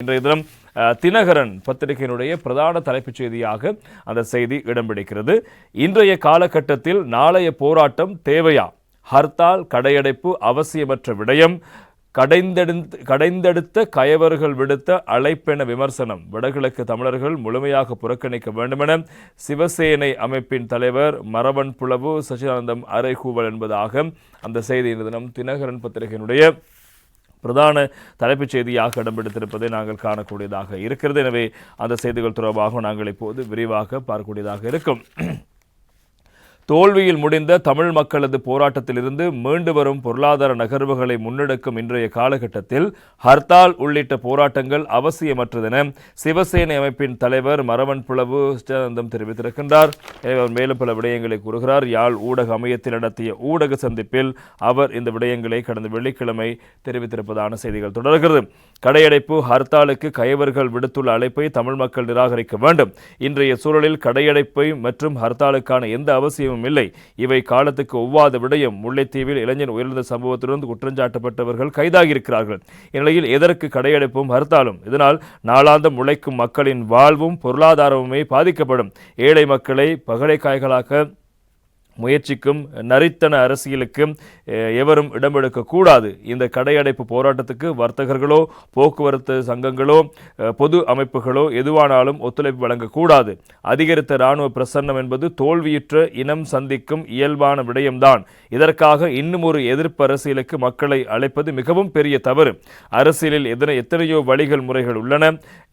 இன்றைய தினம் தினகரன் பத்திரிகையினுடைய பிரதான தலைப்புச் செய்தியாக அந்த செய்தி இடம் பிடிக்கிறது இன்றைய காலகட்டத்தில் நாளைய போராட்டம் தேவையா? ஹர்த்தால் கடையடைப்பு அவசியமற்ற விடயம் கடைந்தெடுத்து கடைந்தெடுத்த கயவர்கள் விடுத்த அழைப்பென விமர்சனம் வடகிழக்கு தமிழர்கள் முழுமையாக புறக்கணிக்க வேண்டுமென சிவசேனை அமைப்பின் தலைவர் மரவன் புலவு சச்சிதானந்தம் அரைகூவல் என்பதாக அந்த செய்தி இந்த தினம் தினகரன் பத்திரிகையினுடைய பிரதான தலைப்புச் செய்தியாக இடம்பெடுத்திருப்பதை நாங்கள் காணக்கூடியதாக இருக்கிறது. எனவே அந்த செய்திகள் தொடர்பாக நாங்கள் இப்போது விரிவாக பார்க்கக்கூடியதாக இருக்கும். தோல்வியில் முடிந்த தமிழ் மக்களது போராட்டத்திலிருந்து மீண்டு வரும் பொருளாதார நகர்வுகளை முன்னெடுக்கும் இன்றைய காலகட்டத்தில் ஹர்த்தால் உள்ளிட்ட போராட்டங்கள் அவசியமற்றதென சிவசேனை அமைப்பின் தலைவர் மரவன் புலவு ஸ்ரீநந்தம் தெரிவித்திருக்கின்றார். அவர் மேலும் பல விடயங்களை கூறுகிறார். யாழ் ஊடக அமையத்தில் நடத்திய ஊடக சந்திப்பில் அவர் இந்த விடயங்களை கடந்த வெள்ளிக்கிழமை தெரிவித்திருப்பதான செய்திகள் தொடர்கிறது. கடையடைப்பு ஹர்த்தாலுக்கு கயவர்கள் விடுத்துள்ள அழைப்பை தமிழ் மக்கள் நிராகரிக்க வேண்டும். இன்றைய சூழலில் கடையடைப்பை மற்றும் ஹர்த்தாலுக்கான எந்த அவசியமும் இல்லை. இவை காலத்துக்கு ஒவ்வாத விடயம். முல்லைத்தீவில் இளைஞன் உயர்ந்த சம்பவத்திலிருந்து குற்றஞ்சாட்டப்பட்டவர்கள் கைதாகியிருக்கிறார்கள். இந்நிலையில் எதற்கு கடையடைப்பும் ஹர்த்தாலும் இதனால் நாளாந்த முளைக்கும் மக்களின் வாழ்வும் பொருளாதாரமுமே பாதிக்கப்படும். ஏழை மக்களை பகடைக்காய்களாக முயற்சிக்கும் நரித்தன அரசியலுக்கு எவரும் இடமெடுக்கக்கூடாது இந்த கடையடைப்பு போராட்டத்துக்கு வர்த்தகர்களோ போக்குவரத்து சங்கங்களோ பொது அமைப்புகளோ எதுவானாலும் ஒத்துழைப்பு வழங்கக்கூடாது. அதிகரித்த இராணுவ பிரசன்னம் என்பது தோல்வியுற்ற இனம் சந்திக்கும் இயல்பான விடயம்தான். இதற்காக இன்னும் ஒரு எதிர்ப்பு அரசியலுக்கு மக்களை அழைப்பது மிகவும் பெரிய தவறு. அரசியலில் எத்தனை எத்தனையோ வழிகள் முறைகள் உள்ளன.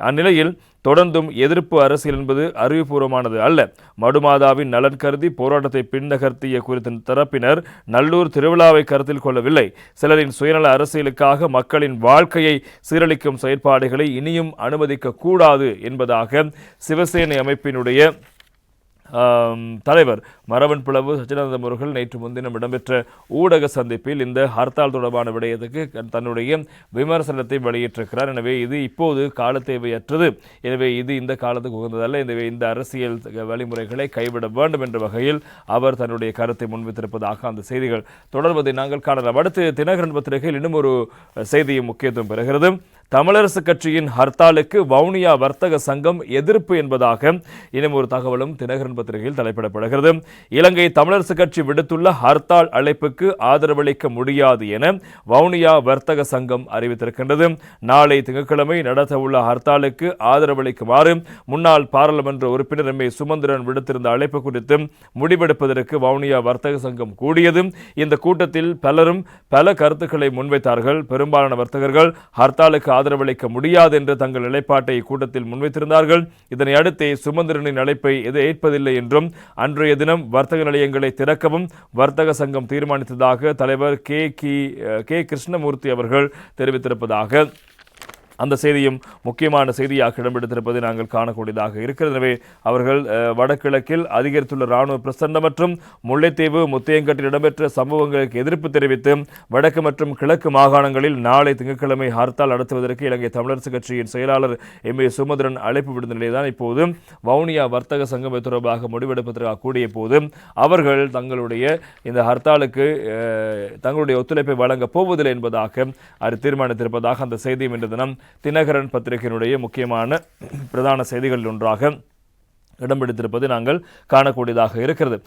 அந்நிலையில் தொடர்ந்தும் எதிர்ப்பு அரசியல் என்பது அறிவுபூர்வமானது அல்ல. மடுமாதாவின் நலன் கருதி போராட்டத்தை பின்னகர்த்திய குறித்த தரப்பினர் நல்லூர் திருவிழாவை கருத்தில் கொள்ளவில்லை. சிலரின் சுயநல அரசியலுக்காக மக்களின் வாழ்க்கையை சீரழிக்கும் செயற்பாடுகளை இனியும் அனுமதிக்க கூடாது என்பதாக சிவசேனை அமைப்பினுடைய தலைவர் மரவன் பிளவு சச்சிதானந்தம் அவர்கள் நேற்று முன்தினம் இடம்பெற்ற ஊடக சந்திப்பில் இந்த ஹர்த்தால் தொடர்பான விடயத்துக்கு தன்னுடைய விமர்சனத்தை வெளியிட்டிருக்கிறார். எனவே இது இப்போது கால தேவையற்றது எனவே இது இந்த காலத்துக்கு உகந்ததல்ல. எனவே இந்த அரசியல் வழிமுறைகளை கைவிட வேண்டும் என்ற வகையில் அவர் தன்னுடைய கருத்தை முன்வைத்திருப்பதாக அந்த செய்திகள் தொடர்வதை நாங்கள் காணலாம். அடுத்து தினகரன் பத்திரிகையில் இன்னும் ஒரு செய்தியும் முக்கியத்துவம் பெறுகிறது. தமிழரசு கட்சியின் ஹர்த்தாலுக்கு வவுனியா வர்த்தக சங்கம் எதிர்ப்பு என்பதாக இன்னும் ஒரு தகவலும் தினகரன் பத்திரிகையில் தலைப்பிடப்படுகிறது. இலங்கை தமிழரசு கட்சி விடுத்துள்ள ஹர்த்தால் அழைப்புக்கு ஆதரவளிக்க முடியாது என வவுனியா வர்த்தக சங்கம் அறிவித்திருக்கின்றது. நாளை திங்கட்கிழமை நடத்தவுள்ள ஹர்த்தாலுக்கு ஆதரவளிக்குமாறு முன்னாள் பாராளுமன்ற உறுப்பினர் எம் ஏ சுமந்திரன் விடுத்திருந்த அழைப்பு குறித்து முடிவெடுப்பதற்கு வவுனியா வர்த்தக சங்கம் கூடியது. இந்த கூட்டத்தில் பலரும் பல கருத்துக்களை முன்வைத்தார்கள். பெரும்பாலான வர்த்தகர்கள் ஹர்த்தாலுக்கு ஆதரவளிக்க முடியாது என்று தங்கள் நிலைப்பாட்டை கூட்டத்தில் முன்வைத்திருந்தார்கள். இதனை அடுத்தே சுமந்திரனின் அழைப்பை எது ஏற்பதில்லை என்றும் அன்றைய தினம் வர்த்தக நிலையங்களை திறக்கவும் வர்த்தக சங்கம் தீர்மானித்ததாக தலைவர் கே கி கே கிருஷ்ணமூர்த்தி அவர்கள் தெரிவித்திருப்பதாக அந்த செய்தியும் முக்கியமான செய்தியாக இடம்பெடுத்திருப்பதை நாங்கள் காணக்கூடியதாக இருக்கிறது. எனவே அவர்கள் வடகிழக்கில் அதிகரித்துள்ள இராணுவ பிரசன்ன மற்றும் முல்லைத்தீவு முத்தையங்கட்டில் இடம்பெற்ற சம்பவங்களுக்கு எதிர்ப்பு தெரிவித்து வடக்கு மற்றும் கிழக்கு மாகாணங்களில் நாளை திங்கட்கிழமை ஹர்த்தால் நடத்துவதற்கு இலங்கை தமிழரசு கட்சியின் செயலாளர் எம். ஏ. சுமந்திரன் அழைப்பு விடுத்த நிலைதான் இப்போது வவுனியா வர்த்தக சங்கம் தொடர்பாக முடிவெடுப்பதற்காக கூடிய போது அவர்கள் தங்களுடைய இந்த ஹர்த்தாலுக்கு தங்களுடைய ஒத்துழைப்பை வழங்கப் போவதில்லை என்பதாக அது தீர்மானித்திருப்பதாக அந்த செய்தியும் இன்று தினம் தினகரன் பத்திரிகையினுடைய முக்கியமான பிரதான செய்திகளில் ஒன்றாக இடம்பிடித்திருப்பதை நாங்கள் காணக்கூடியதாக இருக்கிறது.